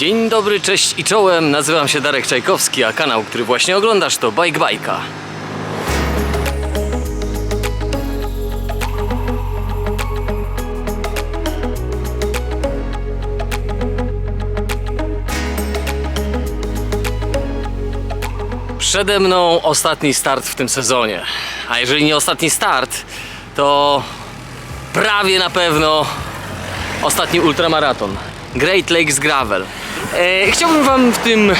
Dzień dobry, cześć i czołem. Nazywam się Darek Czajkowski, a kanał, który właśnie oglądasz to Bike Bajka. Przede mną ostatni start w tym sezonie. A jeżeli nie ostatni start, to prawie na pewno ostatni ultramaraton. Great Lakes Gravel. E, chciałbym Wam w tym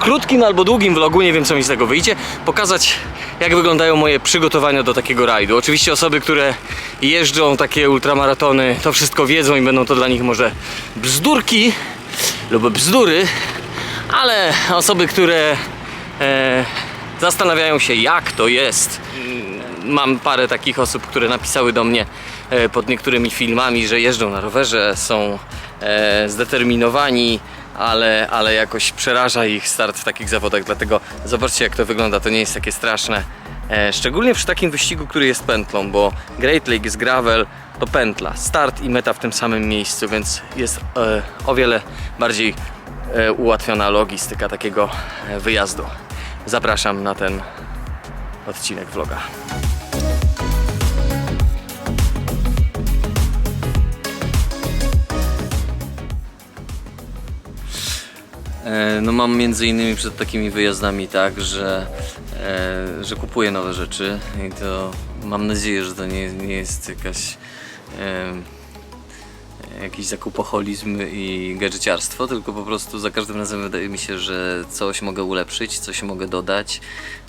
krótkim albo długim vlogu, nie wiem co mi z tego wyjdzie, pokazać jak wyglądają moje przygotowania do takiego rajdu. Oczywiście osoby, które jeżdżą takie ultramaratony, to wszystko wiedzą i będą to dla nich może bzdurki lub bzdury, ale osoby, które e, zastanawiają się jak to jest mam parę takich osób, które napisały do mnie e, pod niektórymi filmami, że jeżdżą na rowerze, są e, zdeterminowani, ale, ale jakoś przeraża ich start w takich zawodach. Dlatego zobaczcie, jak to wygląda. To nie jest takie straszne. E, Szczególnie przy takim wyścigu, który jest pętlą, bo Great Lakes Gravel to pętla, start i meta w tym samym miejscu, więc jest e, o wiele bardziej e, ułatwiona logistyka takiego wyjazdu. Zapraszam na ten odcinek vloga. No mam między innymi przed takimi wyjazdami tak, że, e, że kupuję nowe rzeczy i to mam nadzieję, że to nie, nie jest jakaś e, jakiś zakupoholizm i gadżeciarstwo, tylko po prostu za każdym razem wydaje mi się, że coś mogę ulepszyć, coś mogę dodać,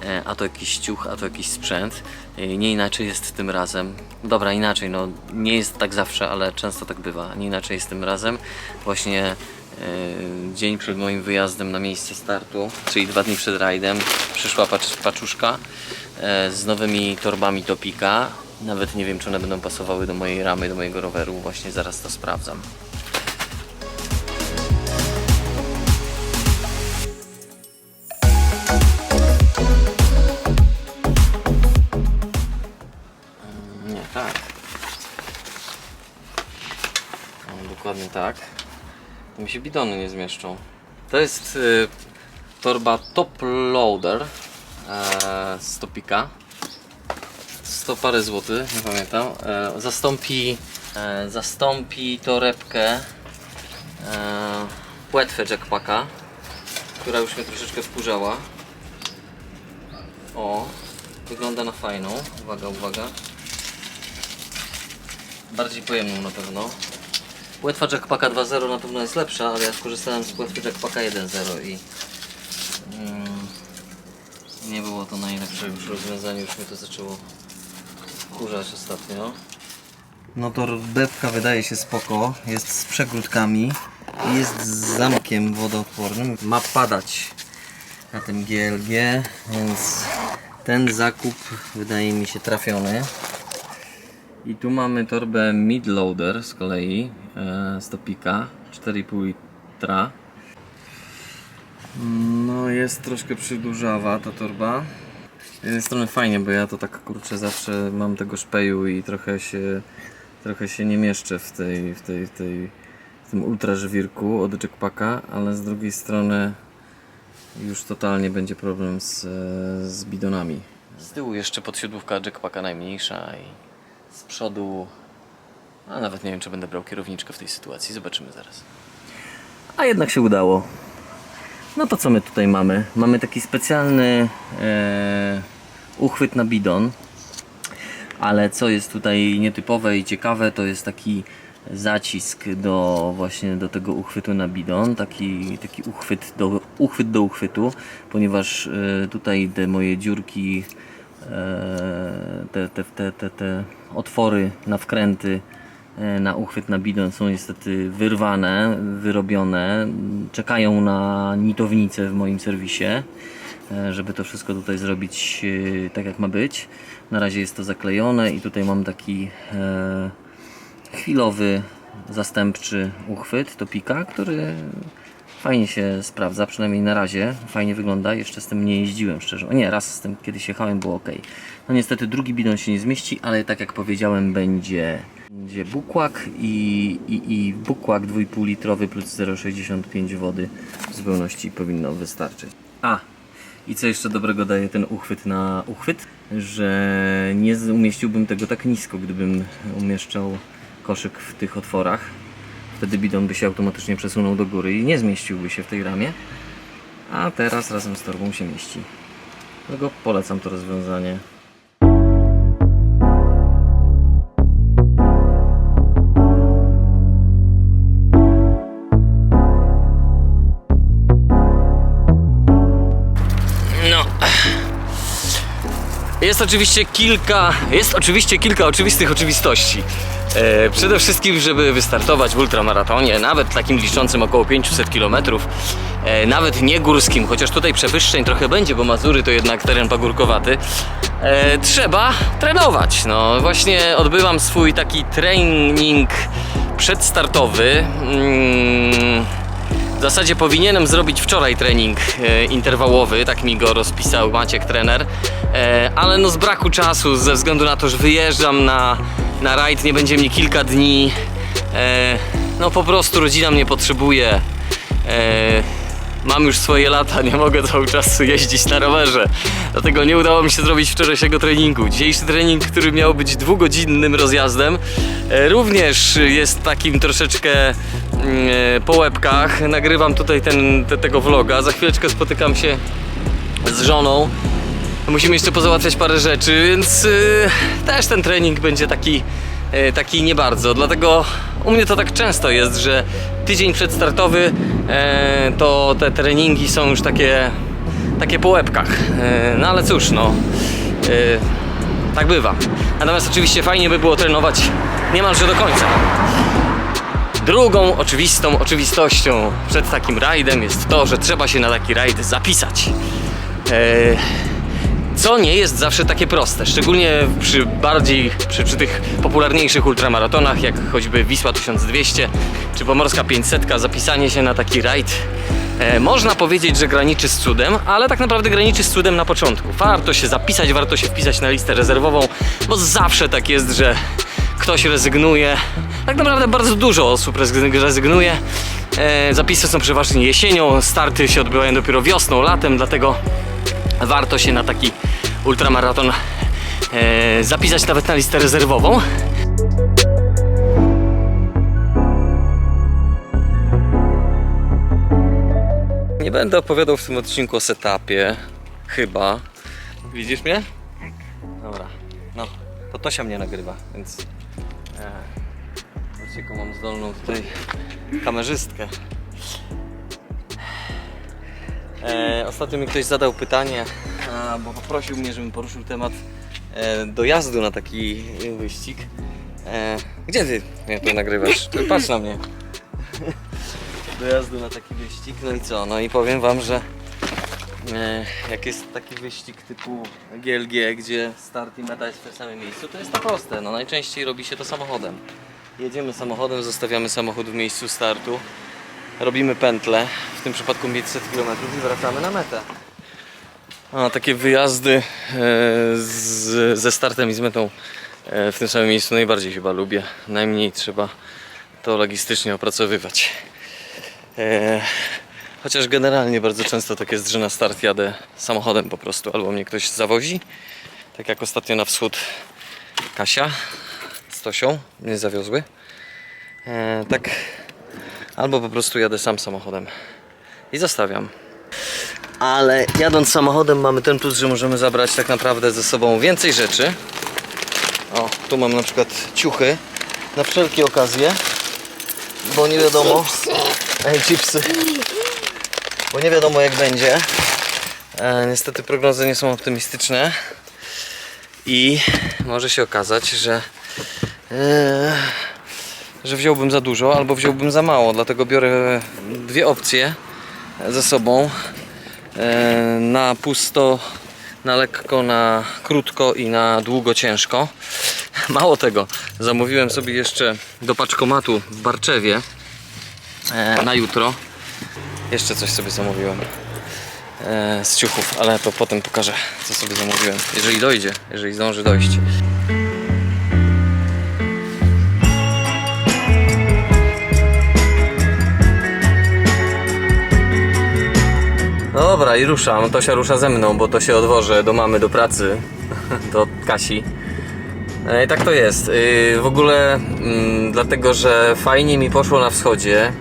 e, a to jakiś ciuch, a to jakiś sprzęt. E, Nie inaczej jest tym razem. Dobra, inaczej, no nie jest tak zawsze, ale często tak bywa. Nie inaczej jest tym razem. Właśnie e, dzień przed moim wyjazdem na miejsce startu, czyli dwa dni przed rajdem, przyszła pacz, paczuszka e, z nowymi torbami Topika. Nawet nie wiem, czy one będą pasowały do mojej ramy, do mojego roweru. Właśnie zaraz to sprawdzam. Mi się bidony nie zmieszczą. To jest y, torba Top Loader e, z Topika. 100 parę złotych, nie pamiętam. E, zastąpi, e, zastąpi torebkę e, płetwę jackpacka, która już mnie troszeczkę wkurzała. O, wygląda na fajną. Uwaga, uwaga. Bardziej pojemną na pewno. Płetwa Jackpacka 2.0 na pewno jest lepsza, ale ja skorzystałem z płetwy Jackpacka 1.0 i mm, nie było to najlepsze już rozwiązanie, już mnie to zaczęło wkurzać ostatnio. No to depka wydaje się spoko, jest z przegródkami i jest z zamkiem wodoodpornym. Ma padać na tym GLG, więc ten zakup wydaje mi się trafiony. I tu mamy torbę Midloader z kolei e, z Topika 4,5 litra. No jest troszkę przydłużawa ta torba. Z jednej strony fajnie, bo ja to tak kurczę zawsze mam tego szpeju i trochę się, trochę się nie mieszczę w tej, w tej, w tej w tym ultra żwirku od Jackpacka, ale z drugiej strony już totalnie będzie problem z, e, z bidonami. Z tyłu jeszcze podsiodłówka Jackpacka najmniejsza i z przodu. A nawet nie wiem, czy będę brał kierowniczkę w tej sytuacji. Zobaczymy zaraz. A jednak się udało. No to co my tutaj mamy? Mamy taki specjalny e, uchwyt na bidon. Ale co jest tutaj nietypowe i ciekawe, to jest taki zacisk do właśnie do tego uchwytu na bidon, taki, taki uchwyt, do, uchwyt do uchwytu, ponieważ e, tutaj te moje dziurki, e, te, te, te, te, te otwory na wkręty e, na uchwyt na bidon są niestety wyrwane, wyrobione, czekają na nitownicę w moim serwisie, e, żeby to wszystko tutaj zrobić e, tak jak ma być. Na razie jest to zaklejone i tutaj mam taki chwilowy, zastępczy uchwyt topika, który fajnie się sprawdza, przynajmniej na razie. Fajnie wygląda, jeszcze z tym nie jeździłem szczerze. O nie, raz z tym kiedyś jechałem, było ok. No niestety drugi bidon się nie zmieści, ale tak jak powiedziałem, będzie Będzie bukłak i, i, i bukłak 2,5 litrowy plus 0,65 wody w zupełności powinno wystarczyć. A, i co jeszcze dobrego daje ten uchwyt na uchwyt? Że nie umieściłbym tego tak nisko, gdybym umieszczał koszyk w tych otworach. Wtedy bidon by się automatycznie przesunął do góry i nie zmieściłby się w tej ramie. A teraz razem z torbą się mieści. Dlatego polecam to rozwiązanie. No. Jest oczywiście kilka, jest oczywiście kilka oczywistych oczywistości. E, przede wszystkim, żeby wystartować w ultramaratonie, nawet takim liczącym około 500 km, e, nawet nie górskim, chociaż tutaj przewyższeń trochę będzie, bo Mazury to jednak teren pagórkowaty, e, trzeba trenować. No właśnie odbywam swój taki trening przedstartowy. Mm, w zasadzie powinienem zrobić wczoraj trening interwałowy, tak mi go rozpisał Maciek trener, ale no z braku czasu, ze względu na to, że wyjeżdżam na, na rajd, nie będzie mnie kilka dni, e, no po prostu rodzina mnie potrzebuje. E, mam już swoje lata, nie mogę cały czas jeździć na rowerze, dlatego nie udało mi się zrobić wczorajszego treningu. Dzisiejszy trening, który miał być dwugodzinnym rozjazdem, e, również jest takim troszeczkę mm, e, po łebkach. Nagrywam tutaj ten, te, tego vloga, za chwileczkę spotykam się z żoną. Musimy jeszcze pozałatwiać parę rzeczy, więc y, też ten trening będzie taki, y, taki nie bardzo. Dlatego u mnie to tak często jest, że tydzień przedstartowy e, to te treningi są już takie, takie po łebkach. E, no ale cóż, no. y, tak bywa. Natomiast oczywiście fajnie by było trenować niemalże do końca. Drugą oczywistą oczywistością przed takim rajdem jest to, że trzeba się na taki rajd zapisać. E, co nie jest zawsze takie proste, szczególnie przy bardziej, przy, przy tych popularniejszych ultramaratonach, jak choćby Wisła 1200 czy Pomorska 500, zapisanie się na taki rajd e, można powiedzieć, że graniczy z cudem, ale tak naprawdę graniczy z cudem na początku. Warto się zapisać, warto się wpisać na listę rezerwową, bo zawsze tak jest, że ktoś rezygnuje. Tak naprawdę bardzo dużo osób rezygn- rezygnuje. E, zapisy są przeważnie jesienią, starty się odbywają dopiero wiosną, latem, dlatego warto się na taki ultramaraton e, zapisać nawet na listę rezerwową. Nie będę opowiadał w tym odcinku o setupie, chyba. Widzisz mnie? Dobra, no, to Tosia mnie nagrywa, więc... E, zobaczcie, jaką mam zdolną tutaj kamerzystkę. E, ostatnio mi ktoś zadał pytanie, a, bo poprosił mnie, żebym poruszył temat e, dojazdu na taki wyścig. E, gdzie ty mnie tu nagrywasz? Patrz na mnie. dojazdu na taki wyścig, no i co? No i powiem wam, że e, jak jest taki wyścig typu GLG, gdzie start i meta jest w tym samym miejscu, to jest to proste. No najczęściej robi się to samochodem. Jedziemy samochodem, zostawiamy samochód w miejscu startu robimy pętlę, w tym przypadku 500 km i wracamy na metę. A takie wyjazdy e, z, ze startem i z metą e, w tym samym miejscu najbardziej chyba lubię. Najmniej trzeba to logistycznie opracowywać. E, chociaż generalnie bardzo często tak jest, że na start jadę samochodem po prostu, albo mnie ktoś zawozi. Tak jak ostatnio na wschód Kasia z Tosią mnie zawiozły. Tak albo po prostu jadę sam samochodem i zostawiam. Ale jadąc samochodem mamy ten plus, że możemy zabrać tak naprawdę ze sobą więcej rzeczy. O, tu mam na przykład ciuchy na wszelkie okazje, bo nie wiadomo. Ej, chipsy. Bo nie wiadomo jak będzie. E, niestety prognozy nie są optymistyczne i może się okazać, że e, że wziąłbym za dużo albo wziąłbym za mało, dlatego biorę dwie opcje ze sobą E, na pusto, na lekko, na krótko i na długo ciężko. Mało tego, zamówiłem sobie jeszcze do paczkomatu w Barczewie e, na jutro. Jeszcze coś sobie zamówiłem e, z ciuchów, ale to potem pokażę, co sobie zamówiłem. Jeżeli dojdzie, jeżeli zdąży dojść. Dobra, i ruszam. Tosia rusza ze mną, bo to się odwożę do mamy, do pracy, do Kasi. E, I tak to jest. Yy, W ogóle mm, dlatego, że fajnie mi poszło na wschodzie,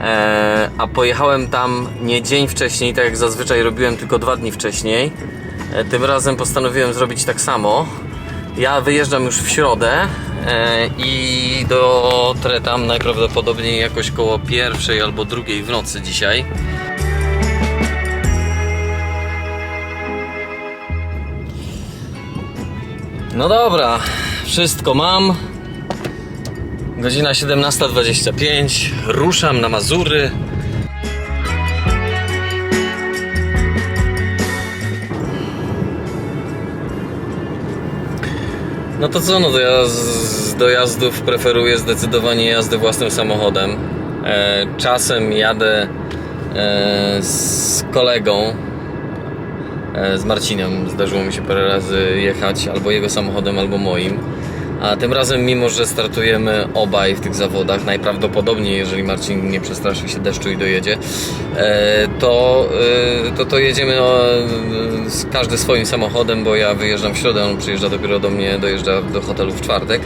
e, a pojechałem tam nie dzień wcześniej, tak jak zazwyczaj robiłem, tylko dwa dni wcześniej. E, Tym razem postanowiłem zrobić tak samo. Ja wyjeżdżam już w środę i dotrę tam najprawdopodobniej jakoś koło pierwszej albo drugiej w nocy dzisiaj. No dobra, wszystko mam. Godzina 17.25. Ruszam na Mazury. No to co, no to ja z dojazdów preferuję zdecydowanie jazdę własnym samochodem. E, czasem jadę e, z kolegą, z Marcinem. Zdarzyło mi się parę razy jechać albo jego samochodem, albo moim. A tym razem, mimo że startujemy obaj w tych zawodach, najprawdopodobniej, jeżeli Marcin nie przestraszy się deszczu i dojedzie, e, to, e, to, to jedziemy no, e, każdy swoim samochodem, bo ja wyjeżdżam w środę, on przyjeżdża dopiero do mnie, dojeżdża do hotelu w czwartek.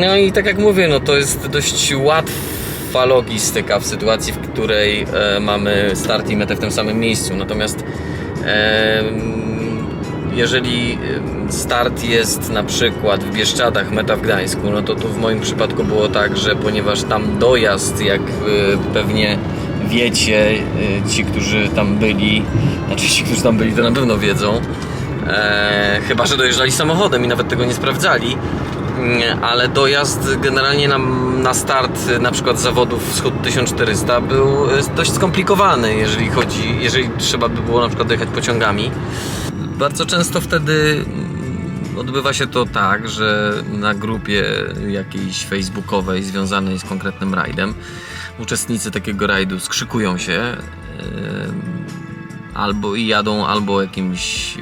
No i tak jak mówię, no to jest dość łatwa logistyka w sytuacji, w której e, mamy start i metę w tym samym miejscu. Natomiast e, jeżeli start jest na przykład w Bieszczadach, meta w Gdańsku, no to tu w moim przypadku było tak, że ponieważ tam dojazd, jak pewnie wiecie, e, ci, którzy tam byli, znaczy ci, którzy tam byli, to na pewno wiedzą, e, chyba, że dojeżdżali samochodem i nawet tego nie sprawdzali, ale dojazd generalnie na, na start e, na przykład zawodów Wschód 1400 był e, dość skomplikowany, jeżeli chodzi, jeżeli trzeba by było na przykład dojechać pociągami. Bardzo często wtedy mm, odbywa się to tak, że na grupie jakiejś facebookowej związanej z konkretnym rajdem uczestnicy takiego rajdu skrzykują się em, albo i jadą albo jakimś e,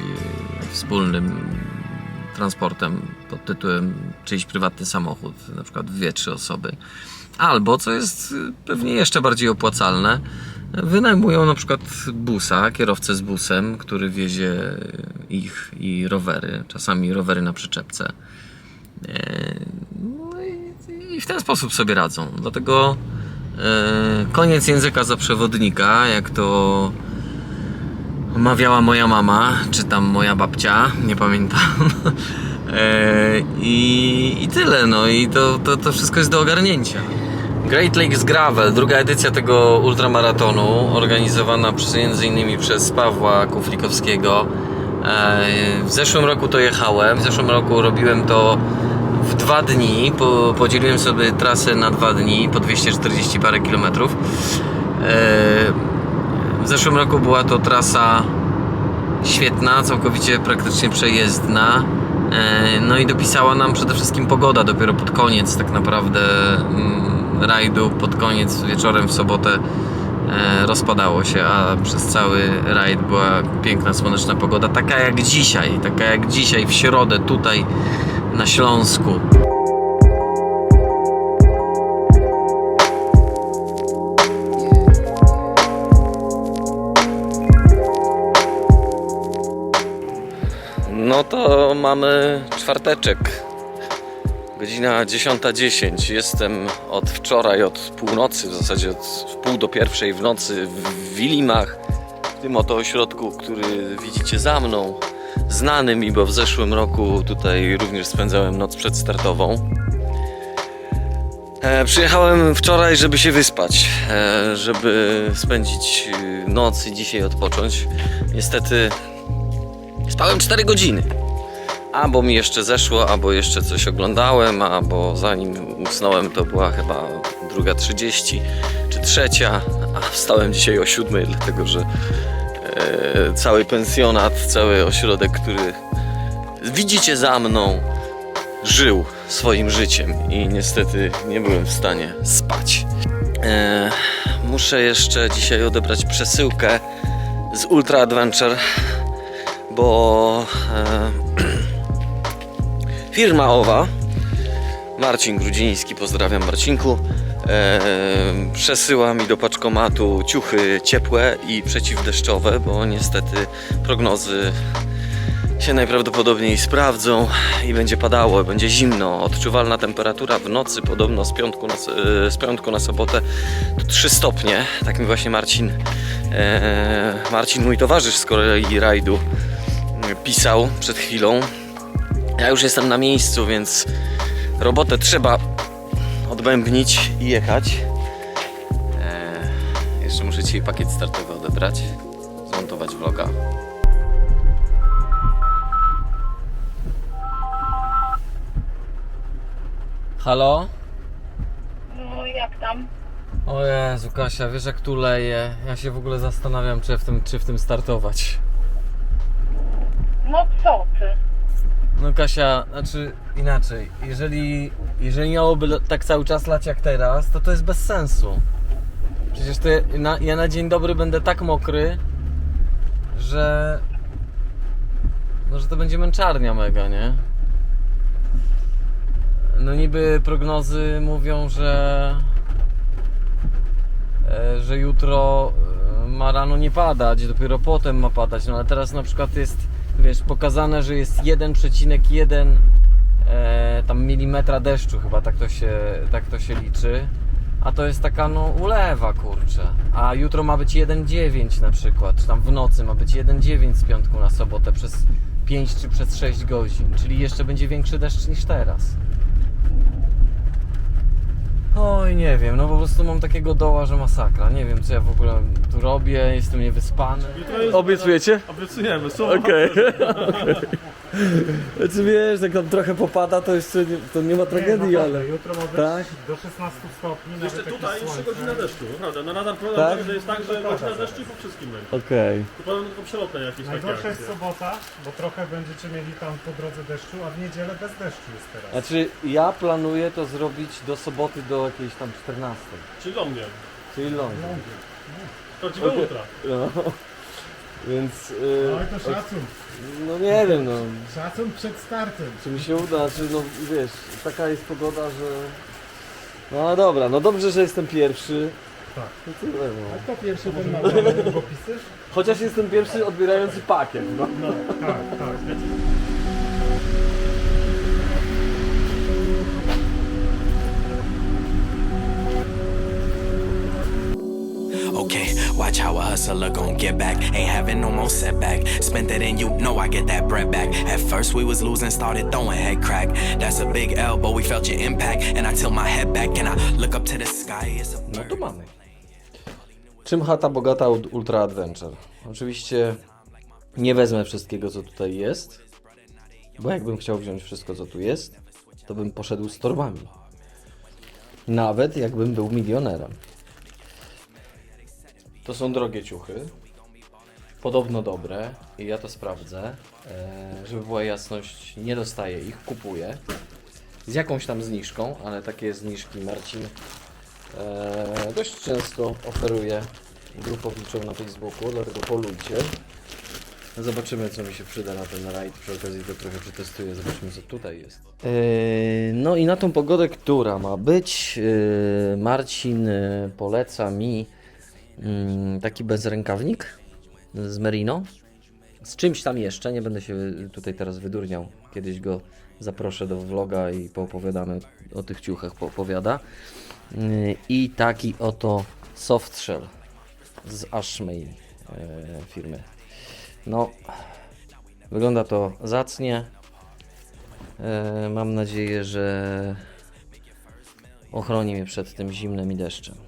wspólnym transportem pod tytułem czyjś prywatny samochód, na przykład dwie, trzy osoby. Albo, co jest y, pewnie jeszcze bardziej opłacalne, wynajmują na przykład busa, kierowcę z busem, który wiezie ich i rowery, czasami rowery na przyczepce. E, No i, w ten sposób sobie radzą. Dlatego e, koniec języka za przewodnika, jak to mawiała moja mama, czy tam moja babcia, nie pamiętam. E, I, I tyle, no i to, to, to wszystko jest do ogarnięcia. Great Lakes Gravel, druga edycja tego ultramaratonu, organizowana przez, między innymi przez Pawła Kuflikowskiego. E, W zeszłym roku to jechałem, w zeszłym roku robiłem to w dwa dni, po, podzieliłem sobie trasę na dwa dni, po 240 parę kilometrów. E, w zeszłym roku była to trasa świetna, całkowicie praktycznie przejezdna. E, No i dopisała nam przede wszystkim pogoda dopiero pod koniec tak naprawdę mm, rajdu, pod koniec wieczorem w sobotę e, rozpadało się, a przez cały rajd była piękna słoneczna pogoda, taka jak dzisiaj, taka jak dzisiaj w środę tutaj na Śląsku. No to mamy czwarteczek. Godzina 10.10. Jestem od wczoraj, od północy, w zasadzie od pół do pierwszej w nocy w Wilimach, w tym oto ośrodku, który widzicie za mną. Znany mi, bo w zeszłym roku tutaj również spędzałem noc przedstartową. E, przyjechałem wczoraj, żeby się wyspać, e, żeby spędzić e, noc i dzisiaj odpocząć. Niestety Spałem 4 godziny. Albo mi jeszcze zeszło, albo jeszcze coś oglądałem, albo zanim usnąłem to była chyba 2.30 czy trzecia, a wstałem dzisiaj o 7, dlatego że e, cały pensjonat, cały ośrodek, który widzicie za mną, żył swoim życiem i niestety nie byłem w stanie spać. E, muszę jeszcze dzisiaj odebrać przesyłkę z Ultra Adventure bo firma owa, Marcin Grudziński, pozdrawiam Marcinku, przesyła mi do paczkomatu ciuchy ciepłe i przeciwdeszczowe, bo niestety prognozy się najprawdopodobniej sprawdzą i będzie padało, będzie zimno. Odczuwalna temperatura w nocy, podobno z piątku na, e, z piątku na sobotę, to 3 stopnie. Tak mi właśnie Marcin, e, Marcin mój towarzysz z kolei rajdu, pisał przed chwilą. Ja już jestem na miejscu, więc robotę trzeba odbębnić i jechać. E, jeszcze muszę dzisiaj pakiet startowy odebrać, zmontować vloga. Halo? No jak tam? O Jezu, Kasia, wiesz jak tu leje? Ja się w ogóle zastanawiam, czy w tym, czy w tym startować. No co? No Kasia, znaczy inaczej, jeżeli, jeżeli miałoby tak cały czas lać jak teraz, to to jest bez sensu. Przecież to ja na, ja na dzień dobry będę tak mokry, że... No, że to będzie męczarnia mega, nie? No niby prognozy mówią, że... e, że jutro e, ma rano nie padać, dopiero potem ma padać. No ale teraz na przykład jest, wiesz, pokazane, że jest 1,1 e, tam milimetra deszczu chyba tak to się, tak to się liczy. A to jest taka no ulewa kurczę. A jutro ma być 1,9 na przykład, czy tam w nocy ma być 1,9 z piątku na sobotę przez 5 czy przez 6 godzin, czyli jeszcze będzie większy deszcz niż teraz. Oj, nie wiem, no po prostu mam takiego doła, że masakra. Nie wiem, co ja w ogóle tu robię, jestem niewyspany. Obiecujecie? Obiecujemy, są Okej. Czy wiesz, jak tam trochę popada, to jeszcze nie, to nie ma tragedii, ale... Jutro ma być Tak? do 16 stopni, nawet Jeszcze jakieś tutaj jeszcze słońce. godzina deszczu, naprawdę. Na radar Tak? tak? że jest tak, że godzina deszczu i po wszystkim będzie. Okej. To potem tylko przelotne jakieś takie Najgorsza jest akcje. sobota, bo trochę będziecie mieli tam po drodze deszczu, a w niedzielę bez deszczu jest teraz. Znaczy, ja planuję to zrobić do soboty do jakiejś tam 14. Czyli do mnie. Czyli Londyn. Prawdziwe Okej. ultra. No. Więc... Yy, No i to szacun, no nie wiem, no. szacun przed startem. Czy mi się uda, czy no wiesz, taka jest pogoda, że... No dobra, no dobrze, że jestem pierwszy. Tak. No tyle, no. A kto pierwszy ten ma długopisy? Chociaż jestem pierwszy odbierający pakiet, no. No, tak, tak. Watch how a hustler gon' get back. Ain't having no more setback. Spent it and you know I get that bread back. At first we was losing, started throwing head crack. That's a big L, but we felt your impact. And I tilt my head back and I look up to the sky. It's a No to mamy. Czym chata bogata Ult- Ultra Adventure? Oczywiście nie wezmę wszystkiego, co tutaj jest, bo jakbym chciał wziąć wszystko, co tu jest, to bym poszedł z torbami. Nawet jakbym był milionerem. To są drogie ciuchy. Podobno dobre i ja to sprawdzę. E, żeby była jasność, nie dostaję ich, kupuję. Z jakąś tam zniżką, ale takie zniżki Marcin e, dość często oferuję grupowniczą na Facebooku, dlatego polujcie. Zobaczymy, co mi się przyda na ten rajd. Przy okazji to trochę przetestuję, zobaczymy, co tutaj jest. no i na tą pogodę, która ma być, e, Marcin poleca mi taki bezrękawnik z Merino. Z czymś tam jeszcze, nie będę się tutaj teraz wydurniał. Kiedyś go zaproszę do vloga i poopowiadamy o tych ciuchach, poopowiada. Yy, I taki oto softshell z Ashmade e, firmy. No, wygląda to zacnie. E, Mam nadzieję, że ochroni mnie przed tym zimnem i deszczem.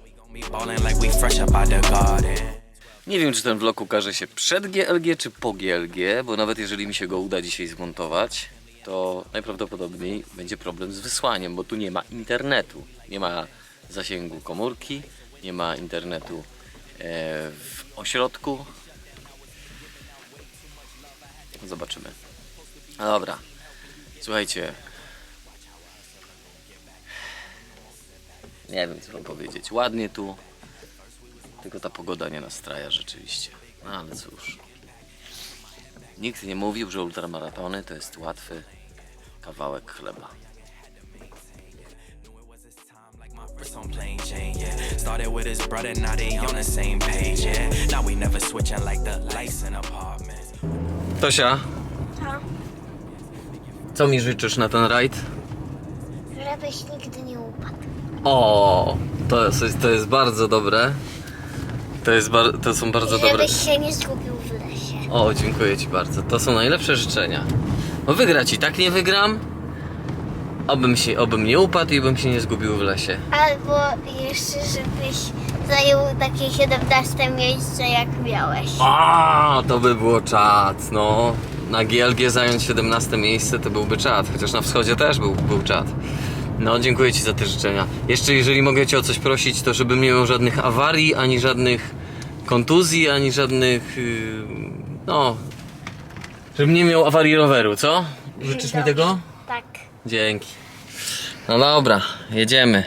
Nie wiem, czy ten vlog ukaże się przed GLG, czy po GLG, bo nawet jeżeli mi się go uda dzisiaj zmontować, to najprawdopodobniej będzie problem z wysłaniem, bo tu nie ma internetu. Nie ma zasięgu komórki, nie ma internetu e, w ośrodku. Zobaczymy. No dobra. Słuchajcie. Nie wiem, co wam powiedzieć. Ładnie tu. Tylko ta pogoda nie nastraja rzeczywiście. No ale cóż. Nikt nie mówił, że ultramaratony to jest łatwy kawałek chleba. First on plain Jane, yeah. Started with his brother, now they on the same page, yeah. Now we never switching like the lights in apartments. Tosia, co mi życzysz na ten rajd? Żebyś nigdy. O, to jest, to jest bardzo dobre. To, jest bar- to są bardzo dobre. Żebyś się nie zgubił w lesie. O, dziękuję Ci bardzo. To są najlepsze życzenia. No wygrać i tak nie wygram. Obym się, obym nie upadł i bym się nie zgubił w lesie. Albo jeszcze, żebyś zajął takie 17 miejsce jak miałeś. A, to by było czad, no. Na GLG zająć 17 miejsce to byłby czad, chociaż na wschodzie też był, był czad. No, dziękuję Ci za te życzenia. Jeszcze jeżeli mogę Cię o coś prosić, to żebym nie miał żadnych awarii, ani żadnych kontuzji, ani żadnych, yy, no... Żebym nie miał awarii roweru, co? Życzysz mi tego? Tak. Dzięki. No dobra, jedziemy.